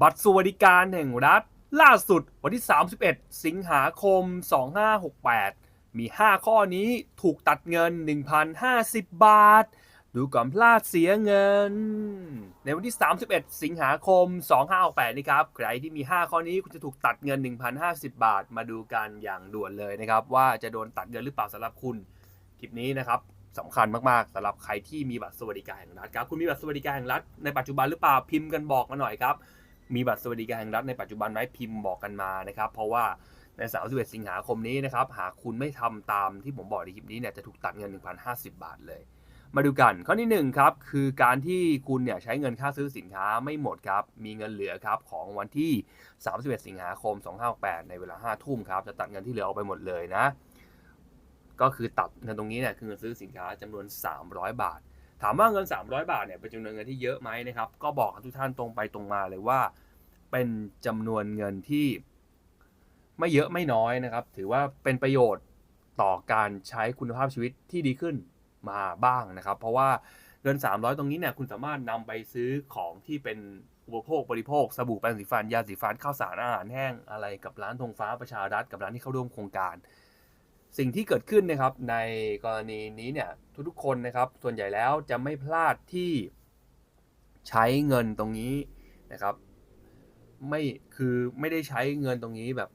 บัตรสวัสดิการแห่งรัฐ ล่าสุดวันที่ 31 สิงหาคม 2568 มี 5 ข้อนี้ถูกตัดเงิน 1,050 บาท ดูก่อนพลาดเสียเงิน ในวันที่ 31 สิงหาคม 2568 นี่ครับ ใครที่มี 5 ข้อนี้คุณจะถูกตัดเงิน 1,050 บาท มาดูกันอย่างด่วนเลยนะครับ ว่าจะโดนตัดเงินหรือเปล่าสำหรับคุณ คลิปนี้นะครับสำคัญมาก ๆสำหรับใครที่มีบัตรสวัสดิการแห่งรัฐครับ คุณมีบัตรสวัสดิการแห่งรัฐในปัจจุบันหรือเปล่าพิมพ์กันบอกมาหน่อยครับ มีบัตรสวัสดิการแห่งรัฐในปัจจุบันไหมพิมพ์บอกกันมานะครับ เพราะว่าใน31สิงหาคมนี้นะครับ หากคุณไม่ทำตามที่ผมบอกในคลิปนี้เนี่ยจะถูกตัดเงิน 1,050 บาทเลย มาดูกันข้อที่1ครับคือการที่คุณเนี่ยใช้เงินค่าซื้อสินค้าไม่หมดครับ มีเงินเหลือครับของวันที่ 31 สิงหาคม 2568ในเวลา 5 ทุ่มครับจะตัดเงินที่เหลือออกไปหมดเลยนะ ก็คือตัดเงินตรงนี้เนี่ยคือเงินซื้อสินค้าจำนวน 300 บาท ถามว่าเงิน 300 บาทเนี่ยเป็นจำนวนเงินที่เยอะไหมนะครับ ก็บอกทุกท่านตรงไปตรงมาเลยว่า เป็นจำนวนเงินที่ไม่เยอะไม่น้อยนะครับ ถือว่าเป็นประโยชน์ต่อการใช้คุณภาพชีวิตที่ดีขึ้นมาบ้างนะครับ เพราะว่าเงิน 300 ตรงนี้เนี่ยคุณสามารถนำไปซื้อของที่เป็นอุปโภคบริโภคสบู่แปรงสีฟันยาสีฟันข้าวสารอาหารแห้งอะไรกับร้านธงฟ้าประชารัฐกับร้านที่เข้าร่วมโครงการ สิ่งที่เกิดขึ้นนะครับในกรณีนี้เนี่ยทุกๆคนนะครับส่วนใหญ่แล้วจะไม่พลาดที่ใช้เงินตรงนี้นะครับ ไม่คือไม่ได้ใช้เงินตรงนี้แบบ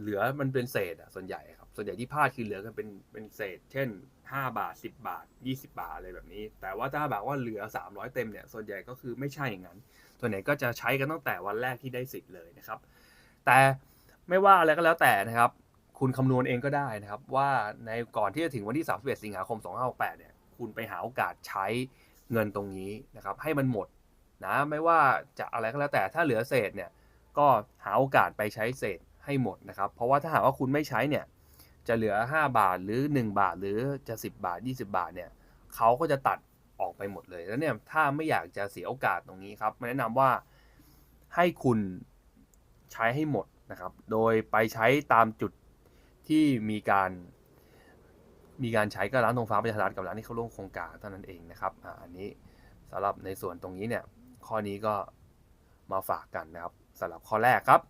เหลือมันเป็นเศษอะส่วนใหญ่ครับส่วนใหญ่ที่พลาดคือเหลือกันเป็นเป็นเศษ เช่น 5 บาท 10 บาท 20 บาทอะไรแบบนี้ แต่ว่าถ้าแบบว่าเหลือ 300 เต็มเนี่ยส่วนใหญ่ก็คือไม่ใช่อย่างนั้น ส่วนใหญ่ก็จะใช้กันตั้งแต่วันแรกที่ได้สิทธิ์เลยนะครับ แต่ไม่ว่าอะไรก็แล้วแต่นะครับ คุณคำนวณเองก็ได้นะครับ ว่าในก่อนที่จะถึงวันที่ 31 สิงหาคม 2568 เนี่ย คุณไปหาโอกาสใช้เงินตรงนี้นะครับ ให้มันหมดนะไม่ว่าจะอะไรก็แล้วแต่ถ้าเหลือเศษเนี่ยก็หาโอกาสไปใช้เศษให้หมดนะครับ เพราะว่าถ้าหากว่าคุณไม่ใช้เนี่ยจะเหลือ 5 บาทหรือ 1 บาทหรือจะ 10 บาท 20 บาทเนี่ยเขาก็จะตัดออกไปหมดเลยแล้วเนี่ยถ้าไม่อยากจะเสียโอกาสตรงนี้ครับแนะนำว่าให้คุณใช้ให้หมดนะครับ โดยไปใช้ตามจุด ที่มีการมีการใช้ก็ร้านธงฟ้าประชารัฐกับร้านที่เข้าร่วมโครงการเท่านั้นเองนะครับอันนี้สำหรับในส่วนตรงนี้เนี่ยข้อนี้ก็มาฝากกันนะครับสำหรับข้อแรกครับ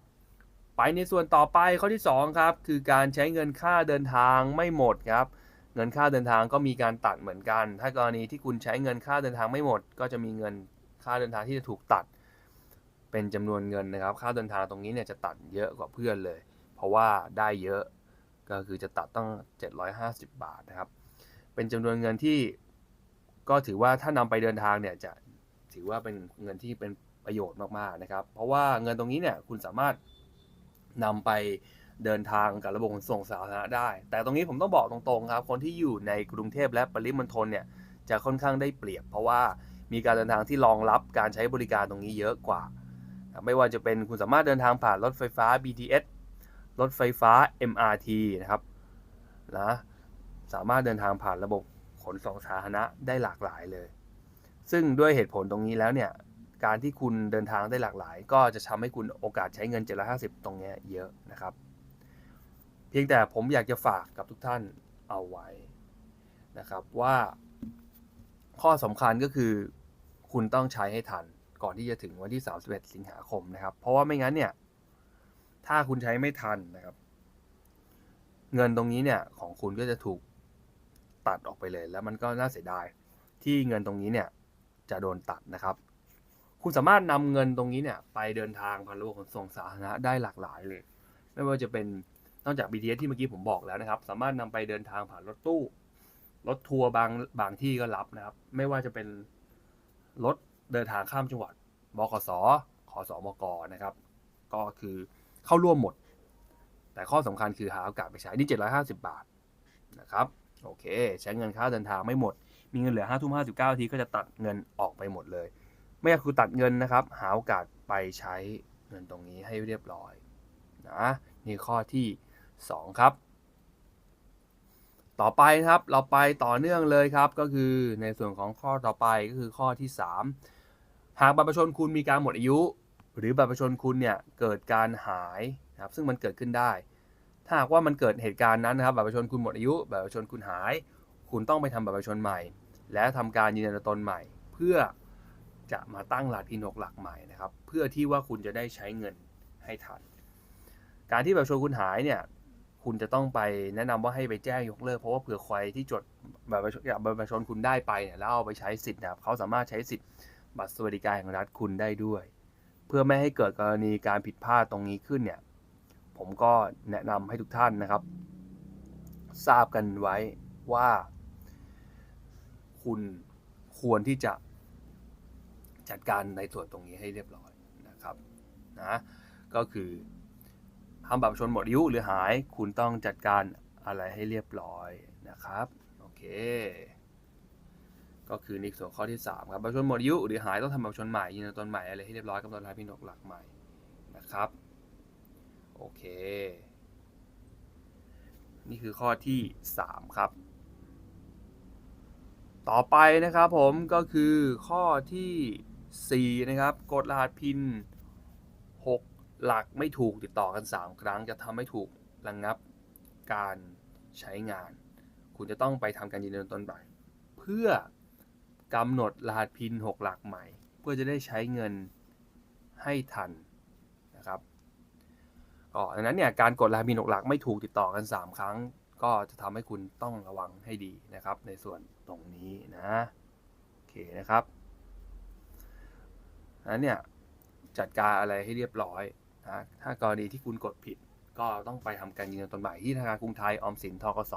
ไปในส่วนต่อไปข้อที่ 2 ครับ คือการใช้เงินค่าเดินทางไม่หมดครับ เงินค่าเดินทางก็มีการตัดเหมือนกัน ถ้ากรณีที่คุณใช้เงินค่าเดินทางไม่หมด ก็จะมีเงินค่าเดินทางที่จะถูกตัด เป็นจำนวนเงินนะครับ ค่าเดินทางตรงนี้เนี่ยจะตัดเยอะกว่าเพื่อนเลย เพราะว่าได้เยอะ ก็คือจะตัดต้อง 750 บาทนะครับ เป็นจำนวนเงินที่ก็ถือว่าถ้านำไปเดินทางเนี่ยจะถือว่าเป็นเงินที่เป็นประโยชน์มากๆนะครับ เพราะว่าเงินตรงนี้เนี่ยคุณสามารถนำไปเดินทางกับระบบขนส่งสาธารณะได้ แต่ตรงนี้ผมต้องบอกตรงๆครับคนที่อยู่ในกรุงเทพและปริมณฑลเนี่ยจะค่อนข้างได้เปรียบ เพราะว่ามีการเดินทางที่รองรับการใช้บริการตรงนี้เยอะกว่า ไม่ว่าจะเป็นคุณสามารถเดินทางผ่านรถไฟฟ้า BTS รถไฟฟ้า MRT นะครับนะสามารถเดินทางผ่านระบบขนส่งสาธารณะได้หลากหลายเลย ซึ่งด้วยเหตุผลตรงนี้แล้วเนี่ย การที่คุณเดินทางได้หลากหลาย ก็จะทำให้คุณโอกาสใช้เงิน 750 ตรงนี้เยอะนะครับ เพียงแต่ผมอยากจะฝากกับทุกท่านเอาไว้นะครับว่าข้อสำคัญก็คือคุณต้องใช้ให้ทันก่อนที่จะถึงวันที่ 31 สิงหาคมนะครับ เพราะว่าไม่งั้นเนี่ย ถ้าคุณใช้ไม่ทันนะครับ เงินตรงนี้เนี่ยของคุณก็จะถูกตัดออกไปเลย แล้วมันก็น่าเสียดายที่เงินตรงนี้เนี่ยจะโดนตัดนะครับ คุณสามารถนำเงินตรงนี้เนี่ยไปเดินทางผ่านระบบขนส่งสาธารณะได้หลากหลายเลย ไม่ว่าจะเป็นนอกจาก BTS ที่เมื่อกี้ผมบอกแล้วนะครับ สามารถนำไปเดินทางผ่านรถตู้ รถทัวร์บางบางที่ก็รับนะครับ ไม่ว่าจะเป็นรถเดินทางข้ามจังหวัดบขสขอสมกนะครับ ก็คือ เข้าร่วมหมด แต่ข้อสำคัญคือหาโอกาสไปใช้นี่ 750 บาทนะครับโอเค ใช้เงินค่าเดินทางไม่หมด มีเงินเหลือ5ทุ่ม59ทีก็จะตัดเงินออกไปหมดเลย ไม่อยากคือตัดเงินนะครับ หาโอกาสไปใช้เงินตรงนี้ให้เรียบร้อยนะนี่ข้อที่ 2 ครับ ต่อไปครับเราไปต่อเนื่องเลยครับ ก็คือในส่วนของข้อต่อไปก็คือข้อที่ 3 หากบัตรประชาชนคุณมีการหมดอายุ หรือบัตรประชาชนคุณเนี่ยเกิดการหายนะครับซึ่งมันเกิดขึ้นได้ ถ้าหากว่ามันเกิดเหตุการณ์นั้นนะครับบัตรประชาชนคุณหมดอายุบัตรประชาชนคุณหาย คุณต้องไปทำบัตรประชาชนใหม่ และทำการยืนยันตนใหม่ เพื่อจะมาตั้งรหัสพินหกหลักใหม่นะครับเพื่อที่ว่าคุณจะได้ใช้เงินให้ทัน การที่แบบชวนคุณหายเนี่ยคุณจะต้องไปแนะนำว่าให้ไปแจ้งยกเลิกเพราะว่าเผื่อใครที่จดบัตรประชาชนคุณได้ไปเนี่ยแล้วเอาไปใช้สิทธิ์นะครับเขาสามารถใช้สิทธิ์บัตรสวัสดิการแห่งรัฐคุณได้ด้วย พื่อไม่ให้เกิดกรณีการผิดพลาดตรงนี้ขึ้นเนี่ย ผมก็แนะนำให้ทุกท่านนะครับ ทราบกันไว้ว่า คุณควรที่จะจัดการในส่วนตรงนี้ให้เรียบร้อยนะครับนะก็คือทำบัตรประชาชนหมดอายุหรือหาย คุณต้องจัดการอะไรให้เรียบร้อยนะครับ โอเค ก็คือในส่วนข้อที่ 3 ครับบัตรประชนหมดอายุหรือหายต้องทำบัตรประชนใหม่ยืนยันตนใหม่อะไรให้เรียบร้อยกำหนดรายพี่นกหลักใหม่นะครับโอเค นี่คือข้อที่ 3 ครับ ต่อไปนะครับผมก็คือข้อที่ 4 นะครับกดรหัสพิน 6 หลักไม่ถูกติดต่อกัน 3 ครั้ง จะทำให้ถูกระงงับการใช้งาน คุณจะต้องไปทำการยืนยันตนใหม่เพื่อ กำหนดรหัสพิน 6 หลักใหม่ เพื่อจะได้ใช้เงินให้ทันนะครับก็ดังนั้นเนี่ยการกดรหัสพิน 6 หลักไม่ถูกติดต่อกัน 3 ครั้ง ก็จะทำให้คุณต้องระวังให้ดีนะครับ ในส่วนตรงนี้นะโอเคนะครับนั้นเนี่ยจัดการอะไรให้เรียบร้อยนะถ้ากรณีที่คุณกดผิด ก็ต้องไปทำการยืนยันตนใหม่ที่ธนาคารกรุงไทยออมสินทกส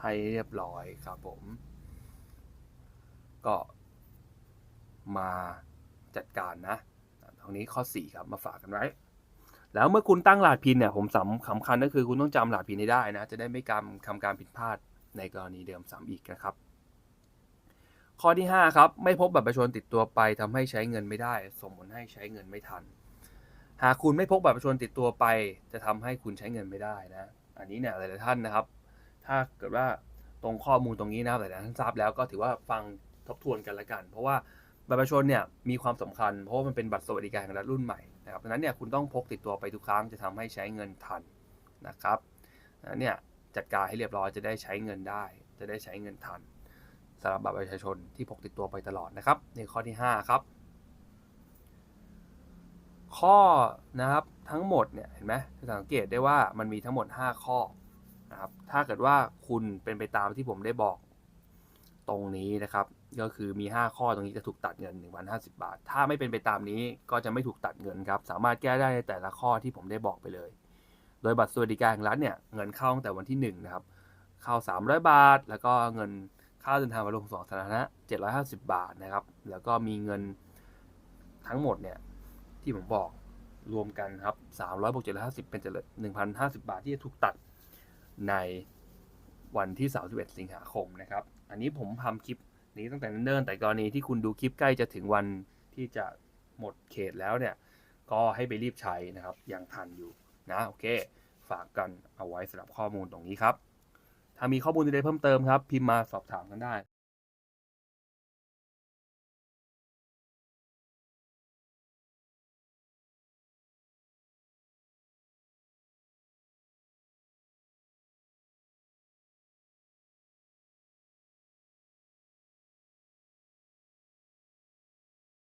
ให้เรียบร้อยครับผม ก็มาจัดการนะตรงนี้ข้อ 4 ครับมาฝากกันไว้ แล้วเมื่อคุณตั้งรหัสพินเนี่ยผมสำสำคัญก็คือคุณต้องจำรหัสพินให้ได้นะ จะได้ไม่กำทำการผิดพลาดในกรณีเดิมซ้ำอีกนะครับ ข้อที่ 5 ครับ ไม่พบบัตรประชาชนติดตัวไปทำให้ใช้เงินไม่ได้ สมผลให้ใช้เงินไม่ทัน หากคุณไม่พกบัตรประชาชนติดตัวไป จะทำให้คุณใช้เงินไม่ได้นะ อันนี้เนี่ยหลายๆท่านนะครับ ถ้าเกิดว่าตรงข้อมูลตรงนี้นะครับหลายๆท่านทราบแล้วก็ถือว่าฟัง ทบทวนกันละกัน เพราะว่าบัตรประชาชนเนี่ยมีความสำคัญ เพราะว่ามันเป็นบัตรสวัสดิการแห่งรัฐรุ่นใหม่นะครับดังนั้นเนี่ยคุณต้องพกติดตัวไปทุกครั้งจะทำให้ใช้เงินทันนะครับนนเนี่ยจัดการให้เรียบร้อยจะได้ใช้เงินได้ จะได้ใช้เงินทันสำหรับบัตรประชาชนที่พกติดตัวไปตลอดนะครับในข้อที่ 5 ครับ ข้อนะครับทั้งหมดเนี่ยเห็นไหมจะสังเกตได้ว่ามันมีทั้งหมด 5 ข้อนะครับถ้าเกิดว่าคุณเป็นไปตามที่ผมได้บอก ตรงนี้นะครับ ก็คือมี 5 ข้อตรงนี้จะถูกตัดเงิน 1,050 บาท ถ้าไม่เป็นไปตามนี้ก็จะไม่ถูกตัดเงินครับ สามารถแก้ได้ในแต่ละข้อที่ผมได้บอกไปเลย โดยบัตรสวัสดิการแห่งรัฐเนี่ยเงินเข้าตั้งแต่วันที่ 1 นะครับ เข้า 300 บาท แล้วก็เงินค่าเดินทางไปลงสองสาธารณะ750 บาทนะครับ แล้วก็มีเงินทั้งหมดเนี่ยที่ผมบอกรวมกันครับ300บวก750 เป็น1,050 บาทที่จะถูกตัดในวันที่ 31 สิงหาคมนะครับ อันนี้ผมทำคลิปนี้ตั้งแต่เนิ่นๆแต่กรณีที่คุณดูคลิปใกล้จะถึงวันที่จะหมดเขตแล้วเนี่ย ก็ให้ไปรีบใช้นะครับยังทันอยู่นะโอเค ฝากกันเอาไว้สำหรับข้อมูลตรงนี้ครับ ถ้ามีข้อมูลใดเพิ่มเติมครับ พิมพ์มาสอบถามกันได้